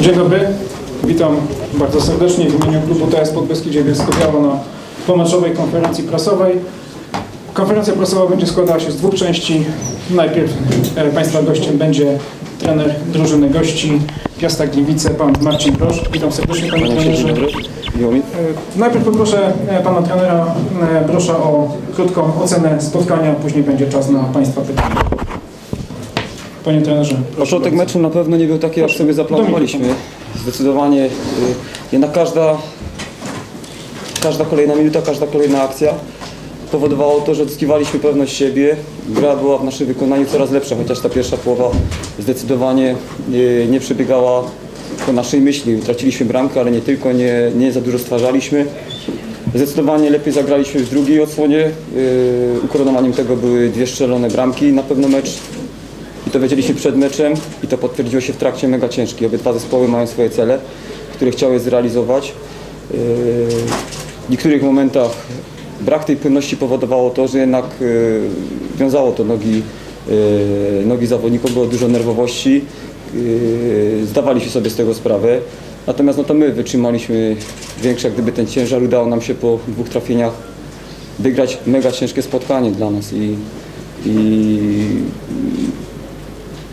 Dzień dobry, witam bardzo serdecznie w imieniu klubu TS Podbeskidzie Bielsko-Biała na pomeczowej konferencji prasowej. Konferencja prasowa będzie składała się z dwóch części. Najpierw e, Państwa gościem będzie trener drużyny gości Piasta Gliwice, pan Marcin Brosz. Witam serdecznie panie trenerze. E, Najpierw poproszę e, pana trenera Brosza o krótką ocenę spotkania, później będzie czas na państwa pytania. Panie trenerze, proszę Początek bardzo. meczu na pewno nie był taki, jak sobie zaplanowaliśmy. Zdecydowanie y, jednak każda, każda kolejna minuta, każda kolejna akcja powodowało to, że odzyskiwaliśmy pewność siebie. Gra była w naszym wykonaniu coraz lepsza, chociaż ta pierwsza połowa zdecydowanie y, nie przebiegała po naszej myśli. Traciliśmy bramkę, ale nie tylko, nie, nie za dużo stwarzaliśmy. Zdecydowanie lepiej zagraliśmy w drugiej odsłonie. Yy, ukoronowaniem tego były dwie strzelone bramki. Na pewno mecz I to wiedzieliśmy przed meczem i to potwierdziło się w trakcie mega ciężki. Obydwa zespoły mają swoje cele, które chciały zrealizować. Yy, W niektórych momentach brak tej płynności powodowało to, że jednak yy, wiązało to nogi, yy, nogi zawodników, było dużo nerwowości. Zdawaliśmy sobie z tego sprawę. Natomiast no to my wytrzymaliśmy większe, jak gdyby ten ciężar udało nam się po dwóch trafieniach wygrać mega ciężkie spotkanie dla nas i, i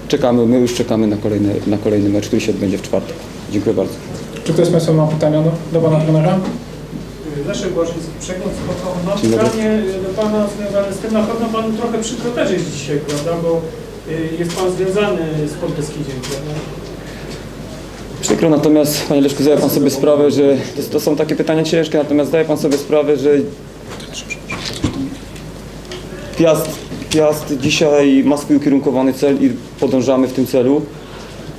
czekamy, my już czekamy na kolejny, na kolejny mecz, który się odbędzie w czwartek. Dziękuję bardzo. Czy ktoś z Państwa ma pytania do, do pana trenera? Leszek Błażyński, przegląd spotkał. Mam Dzień dobry. pytanie do Pana związane z tym, na pewno Panu trochę przykro też jest dzisiaj, prawda, bo y, jest Pan związany z Podbeskidziem, prawda? Przykro, natomiast Panie Leszku, zdaje Pan sobie sprawę, że to, to są takie pytania ciężkie, natomiast zdaje Pan sobie sprawę, że Piast, Piast dzisiaj ma swój ukierunkowany cel i podążamy w tym celu.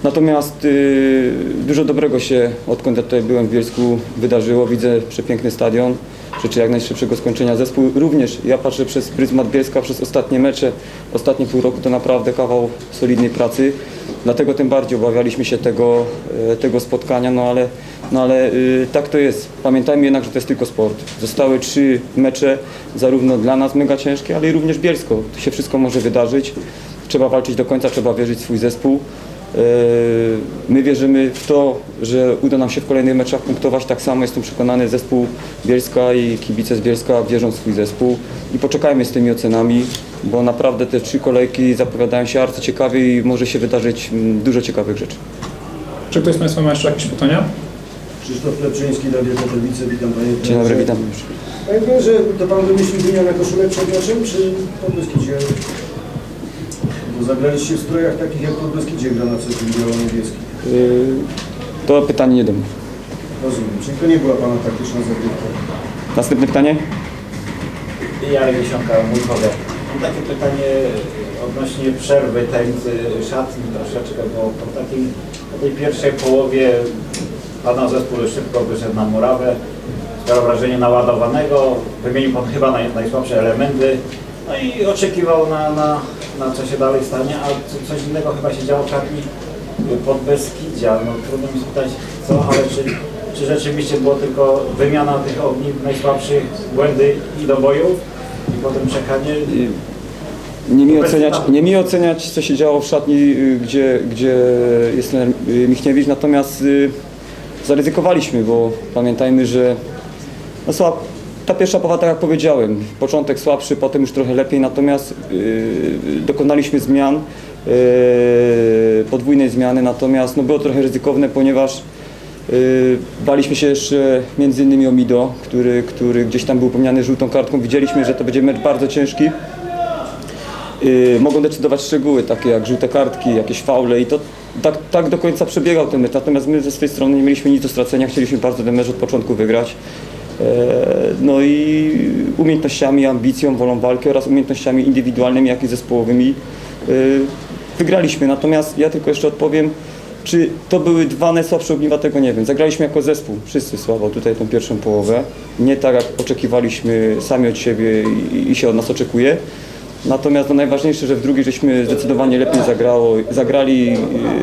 Natomiast y, dużo dobrego się, odkąd ja tutaj byłem w Bielsku, wydarzyło. Widzę przepiękny stadion, życzę jak najszybszego skończenia zespół. Również ja patrzę przez pryzmat Bielska, przez ostatnie mecze, ostatnie pół roku to naprawdę kawał solidnej pracy. Dlatego tym bardziej obawialiśmy się tego, e, tego spotkania, no ale, no ale y, tak to jest. Pamiętajmy jednak, że to jest tylko sport. Zostały trzy mecze, zarówno dla nas mega ciężkie, ale i również Bielsko. Tu się wszystko może wydarzyć. Trzeba walczyć do końca, trzeba wierzyć w swój zespół. E, My wierzymy w to, że uda nam się w kolejnych meczach punktować. Tak samo jestem przekonany zespół Bielska i kibice z Bielska wierzą w swój zespół i poczekajmy z tymi ocenami, bo naprawdę te trzy kolejki zapowiadają się bardzo ciekawie i może się wydarzyć mm, dużo ciekawych rzeczy. Czy ktoś z Państwa ma jeszcze jakieś pytania? Krzysztof Lepczyński, Radio Katowice, witam Panie Dzień dobry, witam. Panie trenerze, to Pan wymyślił wymianę koszulek przed meczem, czy po Beskidzie? Bo zagraliście w strojach takich, jak po Beskidzie gra na co dzień biało-niebieski. Yy, To pytanie nie do mnie. Rozumiem. Czyli to nie była Pana taktyczna zagrywka. Następne pytanie? Jarek Jesionka, mój kolega. Mam takie pytanie odnośnie przerwy tej z szatni troszeczkę, bo po, takiej, po tej pierwszej połowie Pana zespół szybko wyszedł na murawę, sprawiał wrażenie naładowanego, wymienił Pan chyba naj, najsłabsze elementy, no i oczekiwał na, na, na co się dalej stanie, a co- coś innego chyba się działo w szatni pod Beskidzia. No trudno mi spytać co, ale czy, czy rzeczywiście było tylko wymiana tych ogni najsłabszych, błędy i do boju i potem czekanie? Nie mi, oceniać, nie mi oceniać, co się działo w szatni, y, gdzie, gdzie jest trener y, Michniewicz, natomiast y, zaryzykowaliśmy, bo pamiętajmy, że no słab, ta pierwsza połowa, tak jak powiedziałem, początek słabszy, potem już trochę lepiej, natomiast y, dokonaliśmy zmian, y, podwójnej zmiany, natomiast no, było trochę ryzykowne, ponieważ y, baliśmy się jeszcze między innymi o Mido, który, który gdzieś tam był upomniany żółtą kartką. Widzieliśmy, że to będzie mecz bardzo ciężki. Y, mogą decydować szczegóły, takie jak żółte kartki, jakieś faule i to tak, tak do końca przebiegał ten mecz. Natomiast my ze swojej strony nie mieliśmy nic do stracenia, chcieliśmy bardzo ten mecz od początku wygrać. E, No i umiejętnościami, ambicją, wolą walki oraz umiejętnościami indywidualnymi, jak i zespołowymi y, wygraliśmy. Natomiast ja tylko jeszcze odpowiem, czy to były dwa najsłabsze ogniwa, tego nie wiem. Zagraliśmy jako zespół, wszyscy słabo tutaj tą pierwszą połowę. Nie tak jak oczekiwaliśmy sami od siebie i, się od nas oczekuje. Natomiast no, najważniejsze, że w drugiej żeśmy zdecydowanie lepiej zagrało, zagrali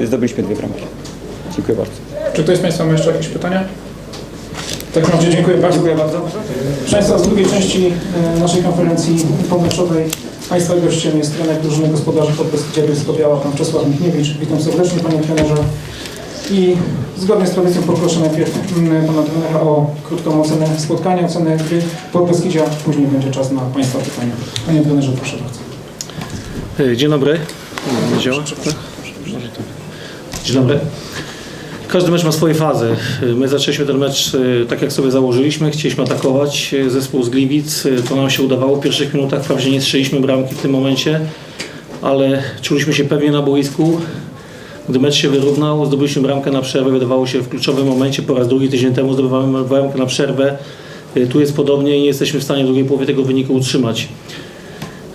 i zdobyliśmy dwie bramki. Dziękuję bardzo. Czy ktoś z Państwa ma jeszcze jakieś pytania? Takim razie dziękuję bardzo. Dziękuję bardzo. Proszę Państwa, z drugiej części e, naszej konferencji pomeczowej Państwa gościem jest trener drużyny gospodarzy Podbeskidzia Bielsko-Biała, pan Czesław Michniewicz. Witam serdecznie Panie trenerze. I zgodnie z tradycją poproszę najpierw mm, pana trenera o krótką ocenę spotkania, ocenę gry pod Beskidzia, później będzie czas na państwa pytania. Panie trenerze, proszę bardzo. E, Dzień dobry. Nie działa? Dzień dobry. Każdy mecz ma swoje fazy. My zaczęliśmy ten mecz e, tak, jak sobie założyliśmy. Chcieliśmy atakować e, zespół z Gliwic. E, To nam się udawało w pierwszych minutach. Wprawdzie nie strzeliśmy bramki w tym momencie, ale czuliśmy się pewnie na boisku. Gdy mecz się wyrównał, zdobyliśmy bramkę na przerwę. Wydawało się w kluczowym momencie, po raz drugi tydzień temu zdobywamy bramkę na przerwę. Tu jest podobnie i nie jesteśmy w stanie w drugiej połowie tego wyniku utrzymać.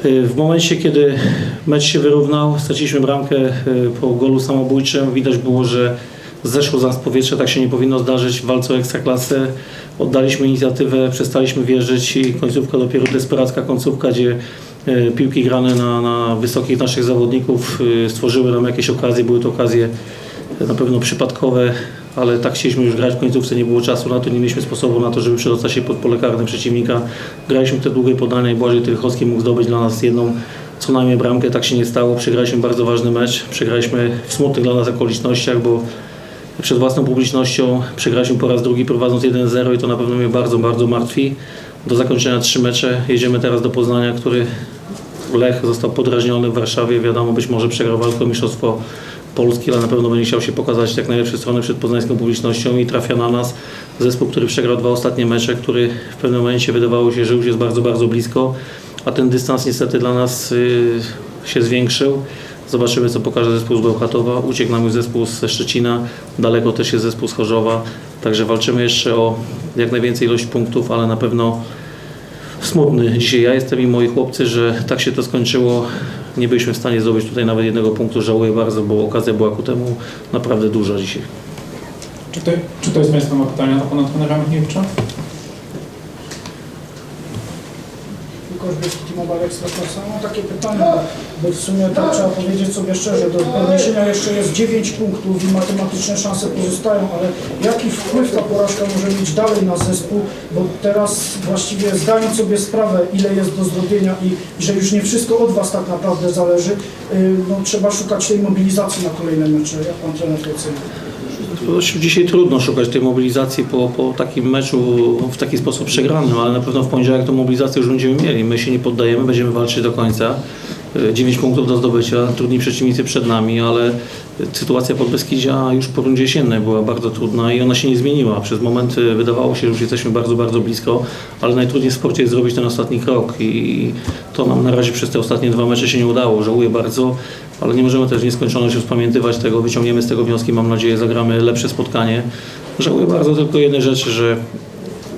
W momencie, kiedy mecz się wyrównał, straciliśmy bramkę po golu samobójczym. Widać było, że zeszło z nas powietrze, tak się nie powinno zdarzyć w walce o ekstraklasę. Oddaliśmy inicjatywę, przestaliśmy wierzyć i końcówka dopiero desperacka końcówka, gdzie e, piłki grane na, na wysokich naszych zawodników e, stworzyły nam jakieś okazje. Były to okazje na pewno przypadkowe, ale tak chcieliśmy już grać w końcówce, nie było czasu na to, nie mieliśmy sposobu na to, żeby przedostać się pod pole karne przeciwnika. Graliśmy te długie podania i Błażej Tychowski mógł zdobyć dla nas jedną co najmniej bramkę, tak się nie stało. Przegraliśmy bardzo ważny mecz, przegraliśmy w smutnych dla nas okolicznościach, bo przed własną publicznością przegraliśmy po raz drugi prowadząc 1-0 i to na pewno mnie bardzo, bardzo martwi. Do zakończenia trzy mecze. Jedziemy teraz do Poznania, który Lech został podrażniony w Warszawie. Wiadomo, być może przegrał walkę o mistrzostwo Polski, ale na pewno będzie chciał się pokazać jak najlepsze strony przed poznańską publicznością i trafia na nas zespół, który przegrał dwa ostatnie mecze, który w pewnym momencie wydawało się, że już jest bardzo, bardzo blisko, a ten dystans niestety dla nas y, się zwiększył. Zobaczymy, co pokaże zespół z Bełchatowa. Uciekł nam już zespół ze Szczecina, daleko też jest zespół z Chorzowa, także walczymy jeszcze o jak najwięcej ilość punktów, ale na pewno smutny dzisiaj ja jestem i moi chłopcy, że tak się to skończyło. Nie byliśmy w stanie zdobyć tutaj nawet jednego punktu. Żałuję bardzo, bo okazja była ku temu naprawdę duża dzisiaj. Czy to, czy to jest Państwa ma pytania do pana trenera? Łukasz Bieski, T-Mobile Ekstraklasa. Mam takie pytanie, bo w sumie trzeba powiedzieć sobie szczerze, do podniesienia jeszcze jest 9 punktów i matematyczne szanse pozostają, ale jaki wpływ ta porażka może mieć dalej na zespół, bo teraz właściwie zdając sobie sprawę, ile jest do zrobienia i, że już nie wszystko od Was tak naprawdę zależy, yy, no, trzeba szukać tej mobilizacji na kolejne mecze. Jak Pan trener to ocenia? To Dzisiaj trudno szukać tej mobilizacji po, po takim meczu w taki sposób przegranym, ale na pewno w poniedziałek tą mobilizację już będziemy mieli. My się nie poddajemy, będziemy walczyć do końca. 9 punktów do zdobycia, trudni przeciwnicy przed nami, ale sytuacja pod Beskidzia już po rundzie jesiennej była bardzo trudna i ona się nie zmieniła. Przez moment wydawało się, że już jesteśmy bardzo, bardzo blisko, ale najtrudniej w sporcie jest zrobić ten ostatni krok i to nam na razie przez te ostatnie dwa mecze się nie udało. Żałuję bardzo, ale nie możemy też w nieskończoność rozpamiętywać tego. Wyciągniemy z tego wnioski, mam nadzieję, zagramy lepsze spotkanie. Żałuję bardzo tylko jednej rzeczy, że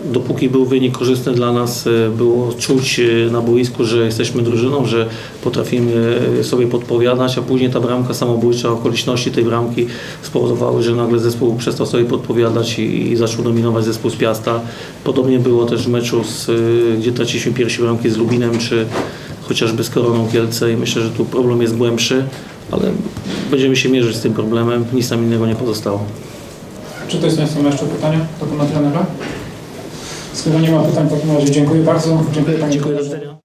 dopóki był wynik korzystny dla nas, e, było czuć e, na boisku, że jesteśmy drużyną, że potrafimy e, sobie podpowiadać, a później ta bramka samobójcza, okoliczności tej bramki spowodowały, że nagle zespół przestał sobie podpowiadać i, i zaczął dominować zespół z Piasta. Podobnie było też w meczu, z, gdzie traciliśmy pierwsze bramki z Lubinem, czy chociażby z Koroną Kielce i myślę, że tu problem jest głębszy, ale będziemy się mierzyć z tym problemem, nic nam innego nie pozostało. Czy to jest Państwa jeszcze pytania do pana trenera? Skoro nie ma pytań, w takim razie dziękuję bardzo. Dziękuję Panie Dziękuję.